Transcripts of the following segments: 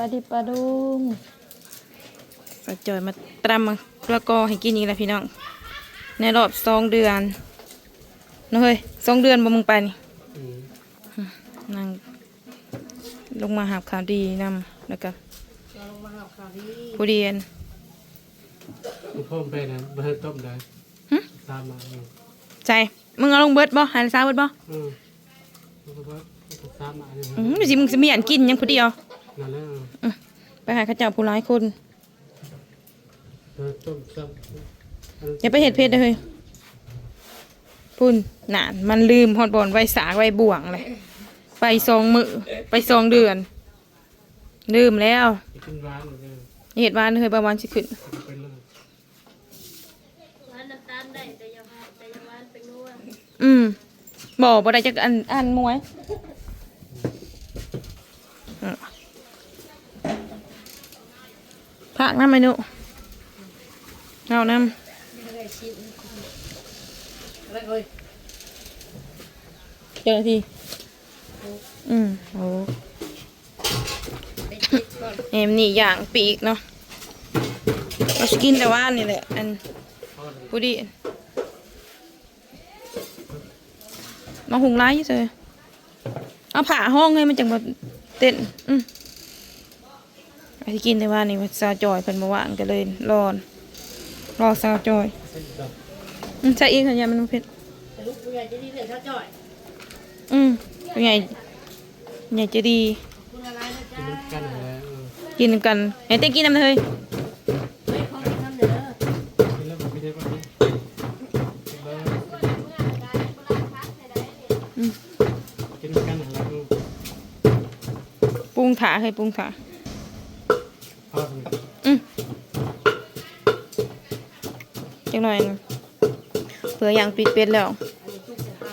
ลาดิบปลาดุงปลาจอยมาตรำมาแล้วก็ให้กินอีกแล้วพี่น้อง ในรอบสองเดือนเนาะเฮ้ยสองเดือนบ่มึงไปนี่อืมนั่งลงมาหาข่าวดีนำแล้วก็เราลงมาหาข่าวดีผู้เรียนลูกพ่อไปนะเบอร์ต้มได้หึตามมาอืมใจมึงเอาลงเบิดบ่หันซ้ายเบิดบ่อืมลูกพ่อก็ตามมาเนี่ยอืมสิมึงสิมีอันกินหยังผู้เดียว นั่นแหละไปหาข้าเจ้าผู้ร้ายคนเบอร์ต้มซ้ำอย่าไปเห็ดเพชรเลยพุ่นนานมันลืมฮอดบอลไว้สากไว้บ่วงเลยไปสองมือไปสองเดือน ลืมแล้วไปกินร้านเลยเหตุวานเคยประมาณสิขึ้นเป็นเรื่องร้านน้ำตาลได้แต่อยังแต่อยังวานเป็นนัวอืมบอกบ่ได้จักอันอันมวยอืม ผักน้ำเมนูเอาน้ไม่ได้ชิมอะไรเอ้ยำเจ้าหน้าที่อืมโอ้ไปชิมก่อนเอ็มนี่อย่างปีกเนาะเราสกินแต่ว่านี่แหละ อันพ่อเลยผู้ดีมาหุงร้ายอยู่เลยเอาผ่าห้องให้มันจังมาเต้น อืม ไอ้ที่กินแต่ว่านี่มันซาวจอยเพิ่นมาว่างก็เลยรอนรอซาวจอยเส้นดอกอืมใช่อีกสัญญามันบ่เผ็ดแต่ลูกผู้ใหญ่จะดีเลยถ้าจ่อยอืมเป็นไงใหญ่จะดีคุณอะไรนะกิจ๊ะนกันอะไรเออกินกันไอ้เต้กินน้ำเลยเฮ้ยเขาไปทำเด้อกินแล้วไม่ได้ป่ะนี่เบอร์อืมกินกันอะไรเออปรุงถาเคยปรุงถา พ่อทำ อืมจัง หน่อยหนึ่งเผื่ออย่างปิดเป็ดแล้วอันนี้จุกจะท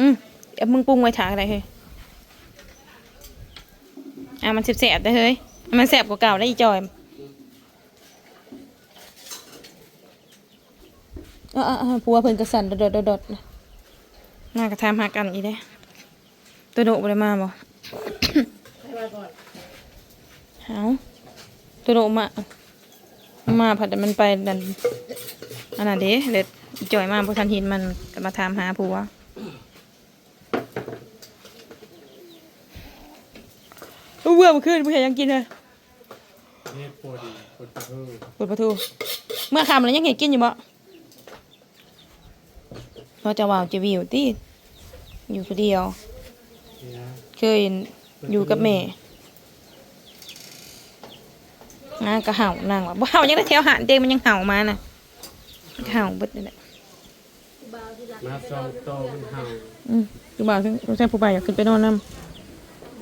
อืมเดี๋ยวมึงปรุงไว้ถาอะไรเฮ้ยอะมันแสบๆได้เฮ้ย มันแสบกว่าเก่าได้อีจอยเออเออเออผัวเพิ่นกระสันโดดๆโดดๆนะน่ากระทำหากันอีได้ตัวโดดบ่ไปมาบ่ำให้มาก่อนเอาตัวโดดมา มาผัดแต่มันไปดัน อันนั้นเด้เด็ดอีจอยมาพอทันห็นมันก็มาถามหาผัวเบื่อมาขึ้นผู้ใหญ่ยังกินเลยนี่ปวดปวดเออเปิดประตูเมื่อคำแล้วยังเห็นกินอยู่บ่เราจะว่าวจะวิวตีอยู่คนเดียว เคยอยู่กับแม่นาก็เห่านางว่าเห่ายังได้แถวหานเต็งมันยังเห่ามาน่ะ เห่าเบิดนี่แหละบ่าวที่รักมาซองโตมันเห่าอืมดูบ่าวซึ่งใช่ผู้บ่าวอยากขึ้นไปนอนน้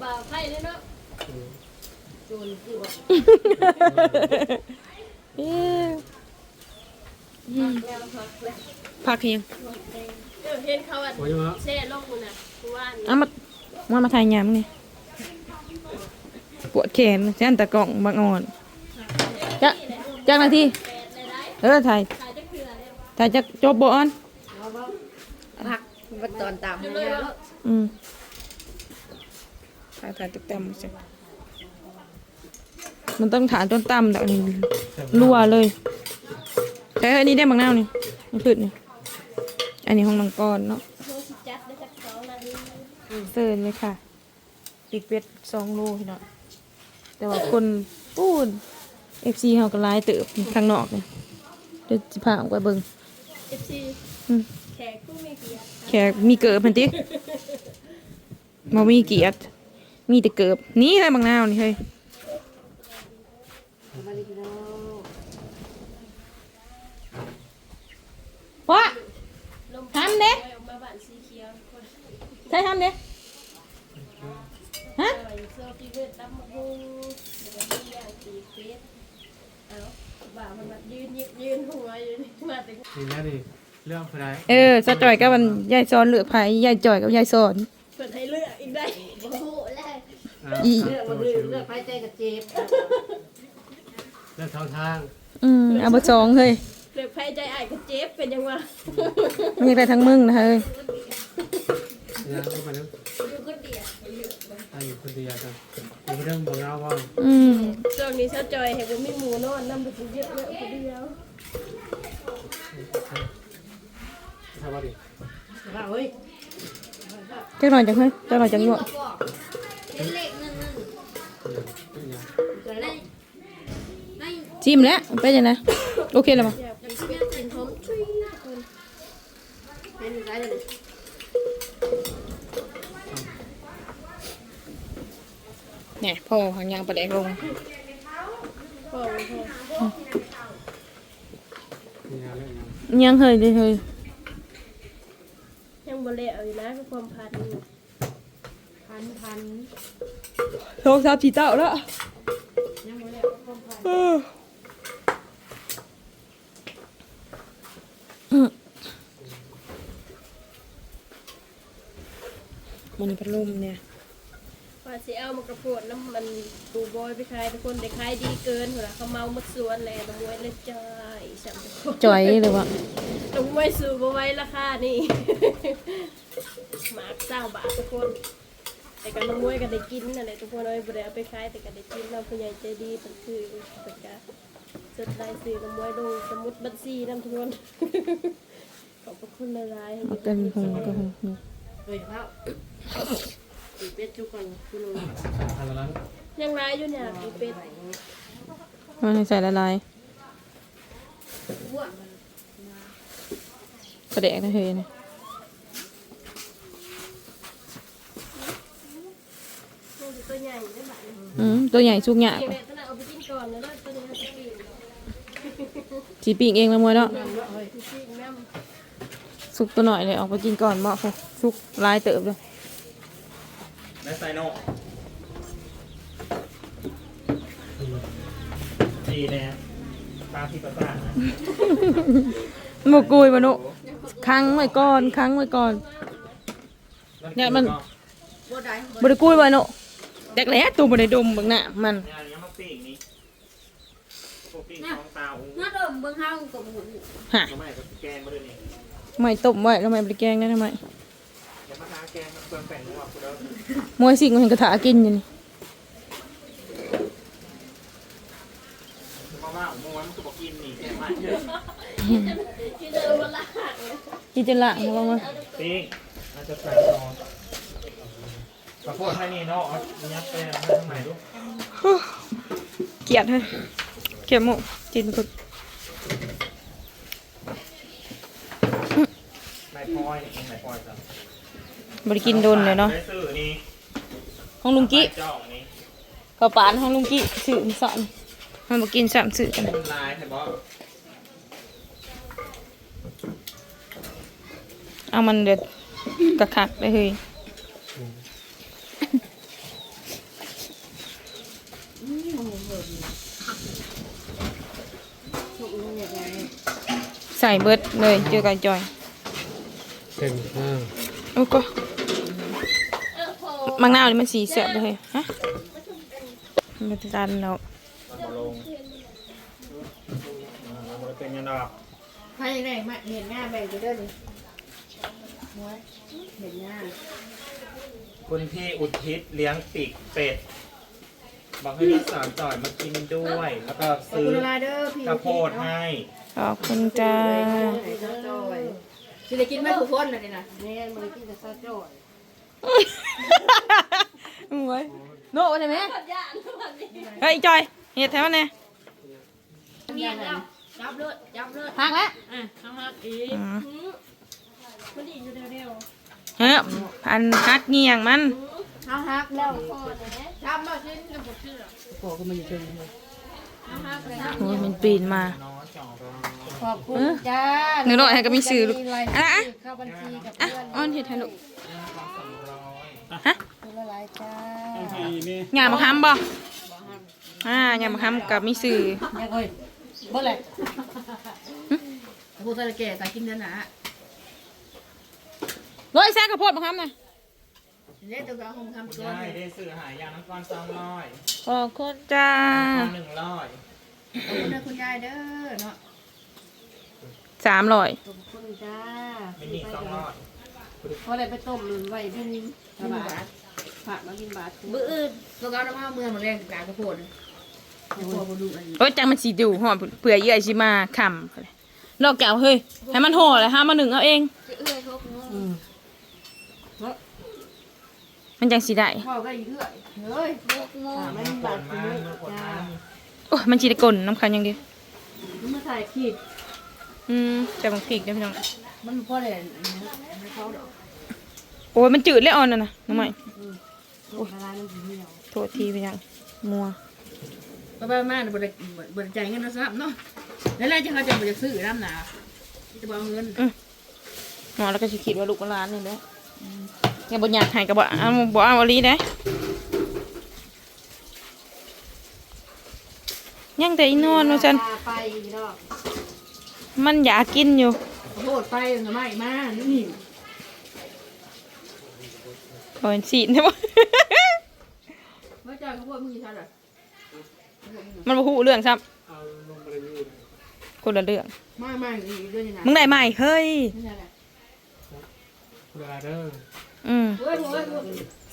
บ่าวไข่เลยเนาะอืมโจรคือว่าำเอ๊ะอืมพักเฮียงเออเห็นเขาอะโอ้ยมาแช่ลงมันน่ะผู้ว่านี่เอามามามาถ่ายยามนี่ปวดแขนฉันตะกล่องบางอ่อนจะจักนาทีแปดได้ได้เออถ่าย ถ่ายจะจบบ่ออนเอาบ่พักมันตอนตามให้แล้วอืมถ่ายถ่ายตึกเต็มสิมันต้องฐานต้นต่ำแต่อันนี้รัวเลยแต่อันนี้ได้บางแนวนี่มันพืชนี่อันนี้ห้องมังกรเนาะโลสิจัดได้จากสองนาทีเซิร์นเลยค่ะปีกเป็ดสองโลพี่น้องแต่ว่าคนปูนเอฟซีเขาก็ร้ายเติบข้างนอกเนี่ยเดี๋ยวจะพาออกไปเบิ่ง เอฟซีอืม แขกผู้มีเกียรติแค่มีเกิบพันติมามีเกียรติมีแต่เกิบนี่เลยบางนาวนี่เฮ้ยมาดีเนาะว้าลมทำเด้ ออกมาบ้านสีเขียวใช่ทำเด้ฮะ ใส่เสื้อฟีเวอร์ตำมะฮุงแล้วก็มีอย่างสีเฟส เอาบ่ามันมายืนยืนยืนหัวอยู่นี่มาถึงนี่นะนี่เรื่องอะไรเออสะจอยกับมันยายซอนเหลือกไผ่ยายจอยกับยายซอน เปิดให้เลือกอีกได้โอ้โหแรกอะอี เลือกมาเลือกเลือกไปใจกับเจ็บเรื่องทางทางอืมเอามาสองเฮ้ยเลือกไปใจไอ้กับเจ็บเป็นยังวะมีอะไรทั้งมึงนะเฮ้ยเนี่ยเข้ามาแล้วอยู่คนเดียว อาอยู่คนเดียวกันอยู่เรื่องบ่เงาว่าอืมช่วงนี้เช้าจอยเห็นว่ามีหมูนอนนำไปกินเยอะๆคนเดียวทำว่าดิว่าเฮ้ยจักหน่อยจังเฮ้ยจักหน่อยจังยั่วเห็นเลขหนึ่งหนึ่งอะไรในจิ้มแล้วเป็นยังไงโอเคแล้วมั้ง อยากกินเป็ดกินหอมชุยคนเป็นไรเลย เนี่ยพ่อหางยางประแดกลงพ่อพ่อมีงานเรื่องงานยังเฮ้ยเลยเฮ้ยยังบ่เละอยู่นะคือความพันพันพันโทรศัพท์สีเต่าแล้วยังบ่เละความพันมันพัดลมเนี่ย ว่าสิเอามากระโพดน้ำมันปูบอยไปขายทุกคนได้ขายดีเกินหัวละเขาเมาหมดสวนแล้วน้ำมวยเลยจ้อยสั่งทุกคนจ่อยเลยวะน้ำมวยสูบเอาไว้ราคานี่ หมากเศร้าบาททุกคน แต่กันน้ำมวยก็ได้กินนั่นแหละทุกคนเอาไปบ่ได้เอาไปขายแต่ก็ได้กินเราผู้ใหญ่ใจดีเป็นคือเป็นกาจดรายซื้อน้ำมวยลงสมุดบัญชีน้ำทุกคนขอบพระคุณหลายๆให้เอากันหงกันหงเฮ้ยครับ ปีเป็ดทุกคนคุณลุงทำแล้วนั้นยังร้ายอยู่เนี่ยปีเป็ดมันให้ใส่ละลายประแดกนะเฮ้ยเนี่ยนี่คือตัวใหญ่ได้ไหมอืมตัวใหญ่สุกหยาบเดี๋ยวตัวนั้นเอาไปกินก่อนแล้วตัวนี้เอาไปกินสีปีกเองละมวยเนาะพี่ซีแม่มสุกตัวหน่อยเลยออกไปกินก่อนเหมาะพอสุกลายเติบเลย ได้ไซโนดีแน่ตามที่ประสานนะหมกกุยมานุค้างไว้ก่อนค้างไว้ก่อน เนี่ยมัน บ่ได้บริกุยไว้นุแดกแหล้วตัวบริดมเบางหน้ามันงานนี้มาปิ้งนี่พวกปิ้งของเตาเมื่อเดิมเบิ่งเฮากับหมุนฮะ ทำไมกับแกงมาด้วยนี่ ไม่ต้มไว้แล้วไม่บริแกงได้ทำไม อย่ามาหาแกง มันเปลืองแป้งนัวกูเด้อมวยสิ่งมันเห็นกระถากินอยู่นี่มาว่าม้วนมันก็บอกกินนี่แกงมันเยอะกินเดิมวันละหักเลยกินจนละนะบ้างวะปิ้งอาจจะใส่ซอสขอโทษให้นี่เนาะเอายัดไปให้ทำไมลูกเกลียดให้เกลียดหมูกินก็นายพลอยนี่นายพลอยจ้ะ บริกินโดนเลยเนาะได้ซื้อนี่ห้องลุงกี้ใบจ่องนี่กระปานห้องลุงกี้สื่อสอนมันบอกกินสามสื่อกันเป็นลายใช่ปะเอามันเด็ดกระคักได้เฮ้ยใส่เบิดเลยเจอกันจอยเก่งมากโอ้ก็มังนาวนี่มันสีเสียบเลยฮะมันจะดันแล้วมันมาลงมันมาเป็นยังดอกใครได้มาเห็นหน้าแบ่งไปด้อนี่หัวเห็นหน้าคุณพี่อุทิศเลี้ยงปีกเป็ดบอกให้รักษาวจอยมากินด้วย แล้วก็ซื้อคุณหลายเด้อพี่ข้าวโพดให้ขอบคุณจ้า สิได้กินไหมทุกคนน่ะนี่นะแม่มันกินแต่ซอสจ่อยมึงไว้โน่ใช่ไหมเฮ้ยจอยเห็ดแถวไหนเงียบแล้วจับเลยจับเลยหักแล้วอะเอาหักอีกมันดีอยู่เร็วเฮ้ยพันหักเงียงมันเฮาฮักแล้วๆพอเลยนะจับมาสิแล้วบ่เชื่อพ่อก็ไม่เชิงเฮาฮักเลยโอ้ยมันปีนมาน้องจ่องรอ ขอบคุณจ้าหนูโน่ให้ก็มีสื่อลูกอะอะเข้าบัญชีกับอะเพื่อนอ้อนเห็ดให้ลูกสองร้อยฮะคุณหลายจ้าหยามาค้ำบ่อ่าหยามาค้ำกับมีสื่อยังเอ้ยบ่แหละผู้ตะแก่ตากินเนื้อหนาร้อยแซ่กระโพดมาค้ำหน่อยเด้ตัวเอาคงทำตัวได้ได้ซื้อหายาน้ำก้อนสองร้อยขอบคุณจ้าก้อนหนึ่งร้อยขอบคุณนะคุณยายเด้อเนาะ สามร้อยขอบคุณจ้ามินิสองร้อยพอได้ไปต้มไว้เป็นสบายผักมากินบาทบื้ออื่นก็เอาน้ำผ้าเมืองมาแรงกลางกระโพดกระโพดมาดูอันนี้โอ้ยจังมันสีดูหอมเผื่อเยื่อชิมาคำนอกจากเฮ้ยให้มันห่อเลยห้ามาหนึ่งเอาเองเอื้อยทบงูมันจังสีได้พ่อก็อีเอื้อยเฮ้ยทบงูอ่ามัเมื่นอคบาดนมืมาอเมื่อคนจ้ามาโอ้ยมันสีได้กลนน้ำคันอย่างเดียวมันมาใส่ขีด อืมจะบังพริกนะพี่น้อง มันพ่อเลยอันนี้ไม่เข้าดอกโอ้ยมันจืดเลยอ่อนน่ะนะน้องใหม่โอ้ยละลายลงทีเดียวโทษทีพี่น้องมัวไปไปมาบริบริจ่ายเงินนะซับเนาะแล้วอะไรจะเขาจะบริซื้อน้ำหนาจะบอกเงินหมอแล้วก็สิคิดว่าลูกร้านนี่แหละอย่าบ่อยากให้ก็บ่เอาบ่เอาอลีได้ยังแต่อีนอนว่าซั่นไปอีกดอก มันอยากกินอยู่โทษไปทำไมมานี่ขอเป็นสีได้บ่ไม่จ่ายเขาพูดมึงกี่ชั้นอะมันบ่ฮู้เรื่องซ้เอาลงไปเลยอยู่ำคนละเรื่องมามาอีกด้วยนี่นะมึงได้ไหมเฮ้ยไม่ใช่แหละเวลาเด้ออืมเฮ้ยเฮ้ยเฮ้ย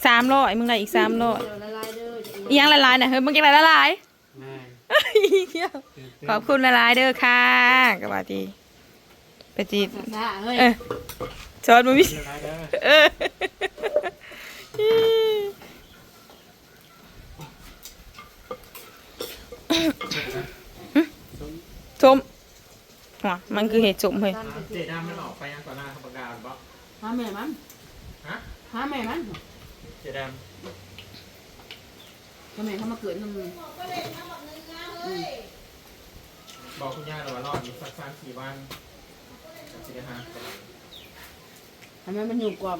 สามร้อยมึงได้อีกสามร้อยละลายเด้ออีหยังละลายน่ะเฮ้ยมึงกินอะไรละลายแม่ ขอบคุณละลายเด้อค่ะก็ว่าดีไปจีบซาเฮ้ยเออชอนมึงมีเวลาเด้อเออชมหัวมันคือเห็ดชมเฮ้ยเจดามันออกไปยังก่อนหน้าเขาประกาศบอกหาแม่มันฮะหาแม่มันเจดามทำไมเขามาเกิดน้ำมือ บอกคุณย่าเราว่ารอบอีกสักสามสี่วันจะได้หาทำไมมันอยู่กว่า